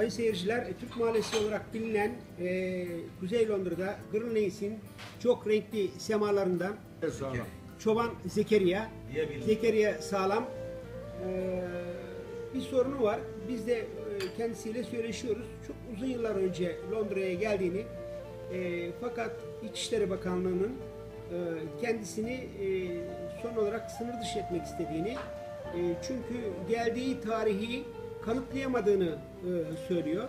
Sayın seyirciler, e, Türk Mahallesi olarak bilinen e, Kuzey Londra'da Greenlace'in çok renkli semalarından. Çoban Zekeriya. Zekeriya Sağlam e, bir sorunu var. Biz de e, kendisiyle söyleşiyoruz. Çok uzun yıllar önce Londra'ya geldiğini e, fakat İçişleri Bakanlığı'nın e, kendisini e, son olarak sınır dışı etmek istediğini e, çünkü geldiği tarihi kanıtlayamadığını e, söylüyor.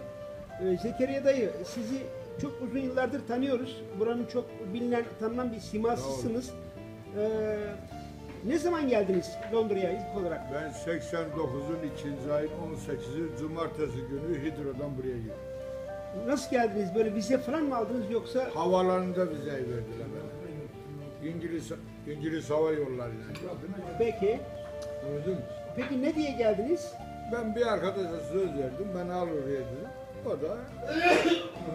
E, Zekeriya dayı sizi çok uzun yıllardır tanıyoruz. Buranın çok bilinen, tanınan bir simasısınız. E, ne zaman geldiniz Londra'ya ilk olarak? Ben 89'un ikinci ayın 18'i Cumartesi günü Hidro'dan buraya gittim. Nasıl geldiniz? Böyle vize falan mı aldınız yoksa? Havalarında vize verdiler bana. İngiliz, İngiliz Hava Yolları'yla geldim. Peki. Mı? Peki ne diye geldiniz? Ben bir arkadaşa söz verdim, beni al oraya dedim. O da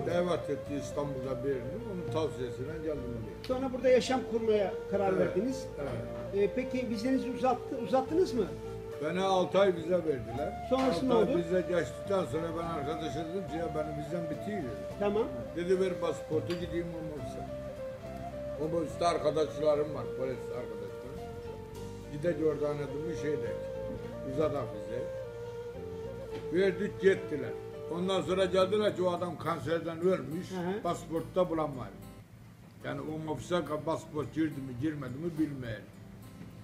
davet etti İstanbul'da birini, onun tavsiyesiyle geldim buraya. Sonra burada yaşam kurmaya karar Evet. verdiniz. Evet. E, peki vizenizi uzattı, uzattınız mı? Bana 6 ay vize verdiler. Sonrası ne Altı ay oldu? vize geçtikten sonra ben arkadaşa dedim ki ya benim vizem bitiyor dedi. Tamam. Dedi ver pasaportu gideyim Omursa. Omursa arkadaşlarım var, polis arkadaşlarım. Gide oradan adımı şeyde, uzadak bize. Verdik gittiler. Ondan sonra geldiler ki o adam kanserden ölmüş, Hı hı. pasaportta bulamıyor. Yani o ofise pasaport girdi mi girmedi mi bilmeyelim.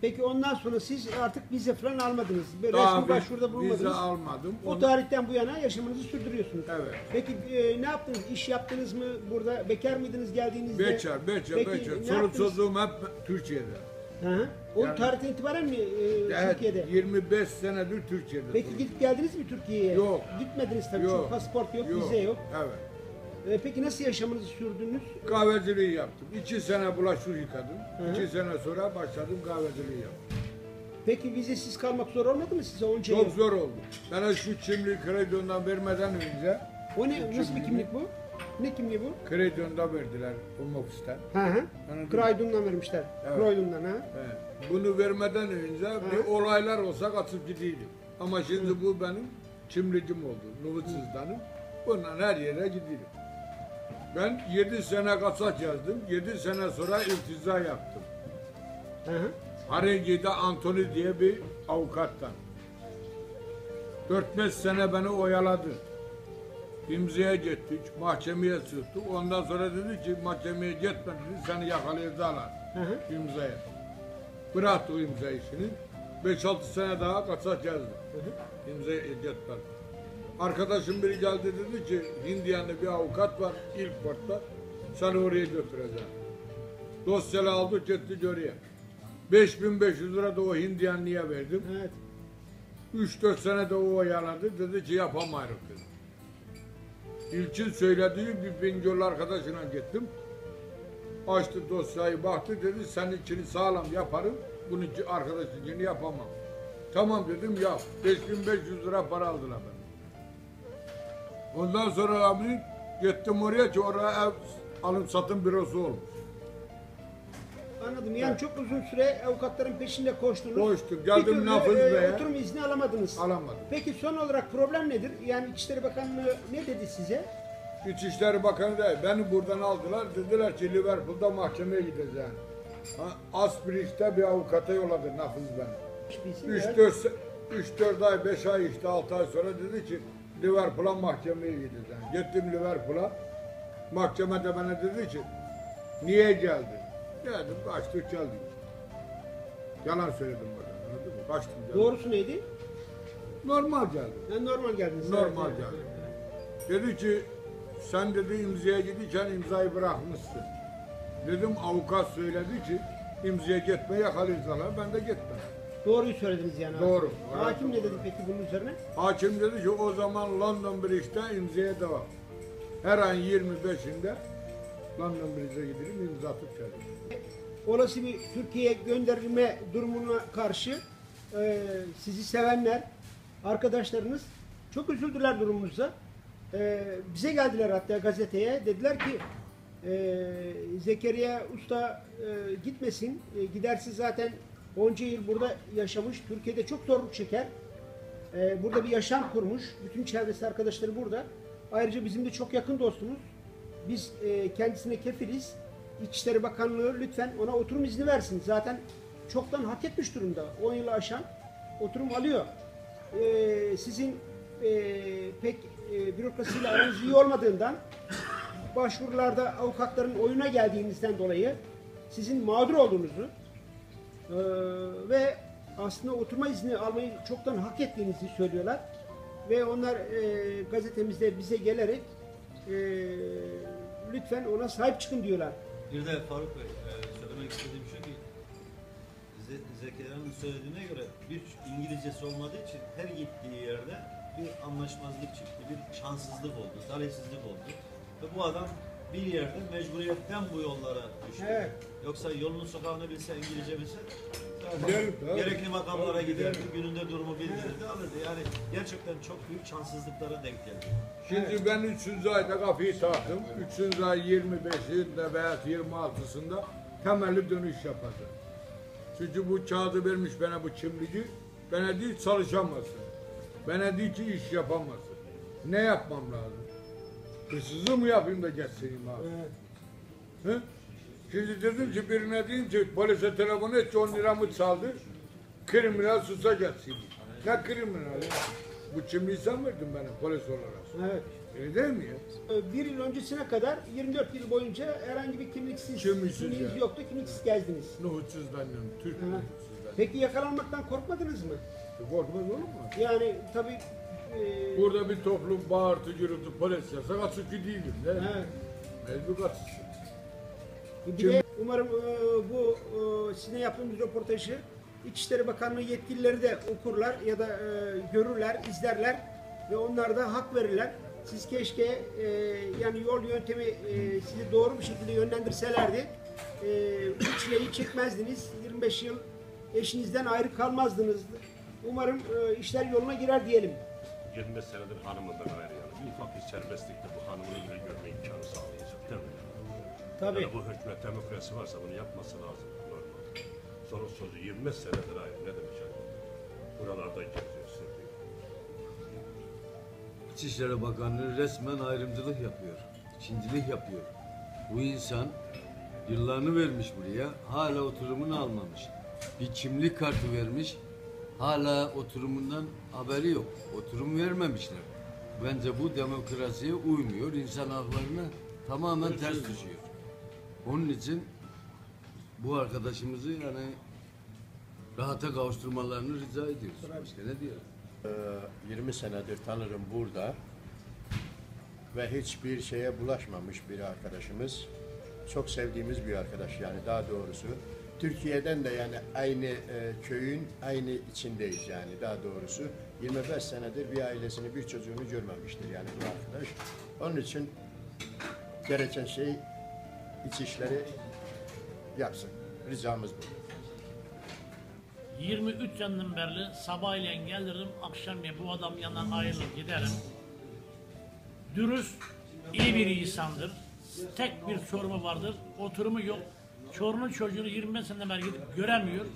Peki ondan sonra siz artık vize falan almadınız. Böyle Daha resmi bir başvuruda vize bulunmadınız. almadım. O Onu- tarihten bu yana yaşamınızı sürdürüyorsunuz. Evet. Peki e, ne yaptınız? İş yaptınız mı burada? Bekar mıydınız geldiğinizde? Bekar, bekar, Peki, bekar. ne Çoluk yaptınız? çocuğum hep Türkiye'de. Hı. O Yani- tarihten itibaren mi e, Evet, Türkiye'de? 25 senedir Türkiye'de. Peki gidip geldiniz mi Türkiye'ye? Yok. Gitmediniz tabii Yok. çünkü pasaport yok, vize yok. Evet. E, peki nasıl yaşamınızı sürdünüz? Kahveciliği yaptım. İki sene bulaşık yıkadım. Hı. İki sene sonra başladım kahveciliği yaptım. Peki vizesiz kalmak zor olmadı mı size onca yıl? Çok zor oldu. Bana şu kimliği krediyondan vermeden önce O ne? Nasıl bir kimlik bu? Ne kimliği bu? krediyonda verdiler o ofisten. Hı hı. Croydon'dan vermişler. Evet. Croydon'dan ha. He. Bunu vermeden önce bir olaylar olsa kaçıp gidiyordum. Ama şimdi bu benim kimliğim oldu. Nüfus cüzdanım. Bundan her yere gidiyorum. Ben 7 sene kaçak yazdım. 7 sene sonra iltiza yaptım. Hı hı. Haringi'de Anthony diye bir avukattan. 4-5 sene beni oyaladı. İmzaya gittik, mahkemeye çıktık. Ondan sonra dedi ki mahkemeye gitme dedi, seni yakalayacaklar imzaya. Bıraktı o imza işini. 5-6 sene daha kaçak yazdım. Hı hı. İmzaya gitmedi. Arkadaşım biri geldi dedi ki Hindiyanlı bir avukat var ilk portta. Seni oraya götüreceğim. Dosyalı aldı gitti oraya. 5500 lira da o Hindiyanlıya verdim. Evet. 3-4 sene de o oyaladı. Dedi ki yapamayız dedi. İlkin söylediği bir Bingöl arkadaşına gittim. Açtı dosyayı baktı dedi seninkini sağlam yaparım. Bunun arkadaşınkini yapamam. Tamam dedim yap. 5500 lira para aldılar benden. Ondan sonra abi gittim oraya ki oraya ev alım satım bürosu olmuş. Anladım. Yani çok uzun süre avukatların peşinde koştunuz. Koştum. Bir Geldim türlü, Nafız e, Bey'e. Oturum izni alamadınız. Alamadım. Peki son olarak problem nedir? Yani İçişleri Bakanlığı ne dedi size? İçişleri Bakanı da beni buradan aldılar. Dediler ki Liverpool'da mahkemeye gideceğim. Ha, Asbridge'de bir avukata yolladı Nafız beni. Hiçbirisi 3 evet. 4 3 4 ay 5 ay işte 6 ay sonra dedi ki Liverpool'a mahkemeye gideceğim. Gittim Liverpool'a. Mahkemede bana dedi ki niye geldin? Geldim kaçtık geldik. Yalan söyledim bana. Anladın mı? Kaçtım geldim. Doğrusu neydi? Normal geldim. Yani normal geldiniz. Normal Evet, geldi. evet. Dedi ki sen dedi imzaya giderken imzayı bırakmışsın. Dedim avukat söyledi ki imzaya gitme yakalayacaklar. Ben de gitmedim. Doğruyu söylediniz yani. Doğru. Hakim ne dedi peki bunun üzerine? Hakim dedi ki o zaman London Bridge'de imzaya devam. Her ayın 25'inde London Bridge'e gidelim imza geldim. Olası bir Türkiye'ye gönderilme durumuna karşı e, sizi sevenler, arkadaşlarınız çok üzüldüler durumunuza. E, bize geldiler hatta gazeteye. Dediler ki e, Zekeriya Usta e, gitmesin. E, giderse zaten onca yıl burada yaşamış. Türkiye'de çok zorluk çeker. Ee, burada bir yaşam kurmuş. Bütün çevresi arkadaşları burada. Ayrıca bizim de çok yakın dostumuz. Biz e, kendisine kefiliz. İçişleri Bakanlığı lütfen ona oturum izni versin. Zaten çoktan hak etmiş durumda. 10 yılı aşan oturum alıyor. Ee, sizin e, pek e, bürokrasiyle aranız iyi olmadığından başvurularda avukatların oyuna geldiğinizden dolayı sizin mağdur olduğunuzu ee, ve aslında oturma izni almayı çoktan hak ettiğinizi söylüyorlar. Ve onlar e, gazetemizde bize gelerek e, lütfen ona sahip çıkın diyorlar. Bir de Faruk Bey, e, söylemek istediğim şu ki Ze- Zekeriya'nın söylediğine göre bir İngilizcesi olmadığı için her gittiği yerde bir anlaşmazlık çıktı, bir şanssızlık oldu, talihsizlik oldu. Ve bu adam bir yerde mecburiyetten bu yollara düştü. Evet. Yoksa yolunun sokağını bilse, İngilizce bilse tabii. gerekli makamlara giderdi, giderim. gününde durumu bildirirdi, alırdı. Yani gerçekten çok büyük şanssızlıklara denk geldi. Şimdi ben 3. ayda kafayı taktım. 3. ay 25'inde veya 26'sında temelli dönüş yapacağım. Çünkü bu kağıdı vermiş bana bu çimlici. Bana değil çalışamazsın. Bana değil ki iş yapamazsın. Ne yapmam lazım? Hırsızlığı mı yapayım da geçsineyim abi? Hı? Şimdi dedim ki birine ki polise telefon et ki 10 liramı çaldı. Kriminal susa geçsin. Ne kriminal ya? Bu çimliği sen verdin bana polis olarak. Evet. Öyle değil mi ya? Ee, Bir yıl öncesine kadar 24 yıl boyunca herhangi bir kimliksiz, Kimliksiz kimliğiniz ya. yoktu, kimliksiz gezdiniz. Nuhutsuzdan yani, Türk nuhutsuzdan. Peki yakalanmaktan korkmadınız mı? Korkmaz olur mu? Yani tabii e, Burada bir toplum bağırtı gürültü polis yasak açık değilim. Ne? Evet. Mecbur açıksın. Bir de umarım e, bu e, sizinle yaptığımız röportajı İçişleri Bakanlığı yetkilileri de okurlar ya da e, görürler, izlerler ve onlar da hak verirler. Siz keşke yani yol yöntemi sizi doğru bir şekilde yönlendirselerdi. Bu çileyi çekmezdiniz. 25 yıl eşinizden ayrı kalmazdınız. Umarım işler yoluna girer diyelim. 25 senedir hanımından ayrı yani. Bir ufak bir serbestlikte bu hanımını bile görme imkanı sağlayacak mi? Tabii. Yani bu hükümet demokrasi varsa bunu yapması lazım normal. Sonra sözü 25 senedir ayrı ne demek yani? Buralarda geziyor sürekli. İçişleri Bakanlığı resmen ayrımcılık yapıyor. İkincilik yapıyor. Bu insan yıllarını vermiş buraya, hala oturumunu almamış. Bir kimlik kartı vermiş, hala oturumundan haberi yok. Oturum vermemişler. Bence bu demokrasiye uymuyor, insan haklarına tamamen ters düşüyor. Onun için bu arkadaşımızı yani rahata kavuşturmalarını rica ediyoruz. Başka ne? Ee, 20 senedir tanırım burada ve hiçbir şeye bulaşmamış bir arkadaşımız. Çok sevdiğimiz bir arkadaş yani daha doğrusu. Türkiye'den de yani aynı e, köyün aynı içindeyiz yani daha doğrusu. 25 senedir bir ailesini bir çocuğunu görmemiştir yani bu arkadaş. Onun için gereken şey İçişleri yapsın. Ricamız bu. 23 yanından beri sabahleyin gelirim, akşam ya bu adam yanından ayrılıp giderim. Dürüst, iyi bir insandır. Tek bir sorunu vardır, oturumu yok. Çorunun çocuğunu 25 seneden beri gidip göremiyor.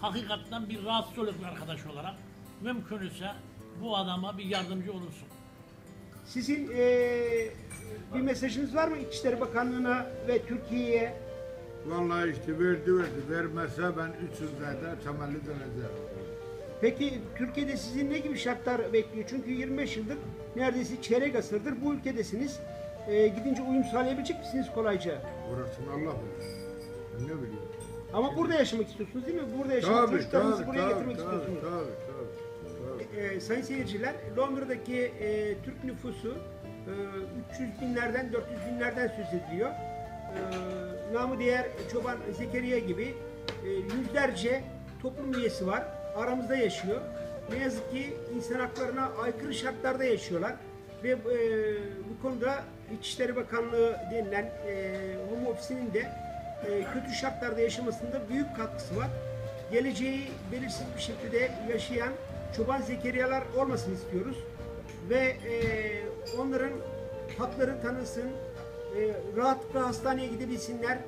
Hakikaten bir rahatsız oluyor bir arkadaş olarak. Mümkünse bu adama bir yardımcı olursun. Sizin e, bir mesajınız var mı İçişleri Bakanlığı'na ve Türkiye'ye? Vallahi işte verdi verdi. Vermezse ben 300 ayda temelli döneceğim. Peki Türkiye'de sizin ne gibi şartlar bekliyor? Çünkü 25 yıldır neredeyse çeyrek asırdır bu ülkedesiniz. E, gidince uyum sağlayabilecek misiniz kolayca? Orasını Allah bilir. Ben ne bileyim. Ama burada yaşamak istiyorsunuz değil mi? Burada yaşamak, Tabii çocuklarınızı tabii buraya tabii getirmek tabii istiyorsunuz. tabii tabii. tabii. E, sayın seyirciler, Londra'daki e, Türk nüfusu 300 binlerden 400 binlerden söz ediliyor. E, namı diğer Çoban Zekeriya gibi e, yüzlerce toplum üyesi var. Aramızda yaşıyor. Ne yazık ki insan haklarına aykırı şartlarda yaşıyorlar. Ve e, bu konuda İçişleri Bakanlığı denilen e, Home Office'inin de kötü şartlarda yaşamasında büyük katkısı var geleceği belirsiz bir şekilde yaşayan çoban zekeriyalar olmasını istiyoruz. Ve onların hakları tanınsın, e, rahatlıkla hastaneye gidebilsinler,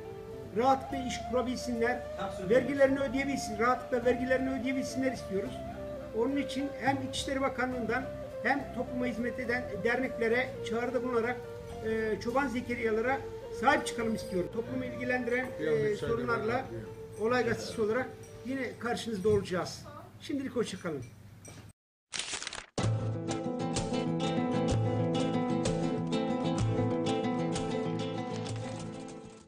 rahatlıkla iş kurabilsinler, vergilerini ödeyebilsin, rahatlıkla vergilerini ödeyebilsinler istiyoruz. Onun için hem İçişleri Bakanlığı'ndan hem topluma hizmet eden derneklere çağrıda bulunarak e, çoban zekeriyalara sahip çıkalım istiyorum. Toplumu ilgilendiren e, sorunlarla olay gazetesi olarak yine karşınızda olacağız. Şimdilik hoşçakalın.